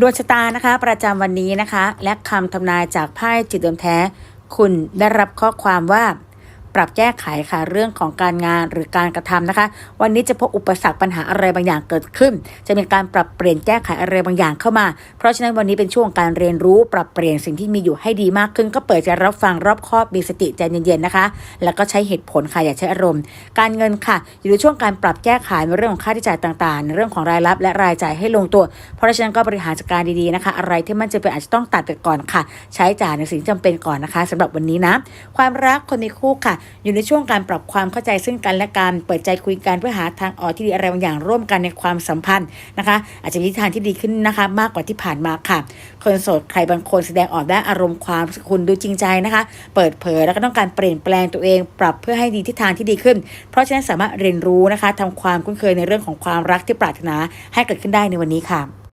ดวงชะตานะคะ ประจำวันนี้นะคะ และคำทำนายจากไพ่จิตเดิมแท้ คุณได้รับข้อความว่า ปรับแก้ไขค่ะเรื่องของการงานหรือการกระทำนะคะ วันนี้จะพบอุปสรรคปัญหาอะไรบางอย่างเกิดขึ้น จะมีการปรับเปลี่ยนแก้ไขอะไรบางอย่างเข้ามา เพราะฉะนั้นวันนี้เป็นช่วงการเรียนรู้ปรับเปลี่ยนสิ่งที่มีอยู่ให้ดีมากขึ้น ก็เปิดใจรับฟังรอบคอบมีสติใจเย็นๆนะคะ แล้วก็ใช้เหตุผลค่ะอย่าใช้อารมณ์ การเงินค่ะอยู่ในช่วงการปรับแก้ไขในเรื่องของค่าใช้จ่ายต่างๆในเรื่องของรายรับและรายจ่ายให้ลงตัว เพราะฉะนั้นก็บริหารจัดการดีๆนะคะ อะไรที่มันจะเป็นอาจจะต้องตัดไปก่อนค่ะ ใช้จ่ายในสิ่งที่จำเป็นก่อนนะคะสำหรับวันนี้นะ ความรักคนในคู่ค่ะอยู่ในช่วงการปรับความเข้าใจซึ่งกันและกันเปิดใจคุยกันเพื่อหาทางออกที่ดีอะไรบางอย่างร่วมกันในความสัมพันธ์นะคะ อาจจะมีทิศทางที่ดีขึ้นนะคะ มากกว่าที่ผ่านมาค่ะ คนโสดใครบางคนแสดงออกได้อารมณ์ความคุณดูจริงใจนะคะ เปิดเผยแล้วก็ต้องการเปลี่ยนแปลงตัวเอง ปรับเพื่อให้ดีทิศทางที่ดีขึ้น เพราะฉะนั้นสามารถเรียนรู้นะคะทำความคุ้นเคยในเรื่องของความรักที่ปรารถนาให้เกิดขึ้นได้ในวันนี้ค่ะ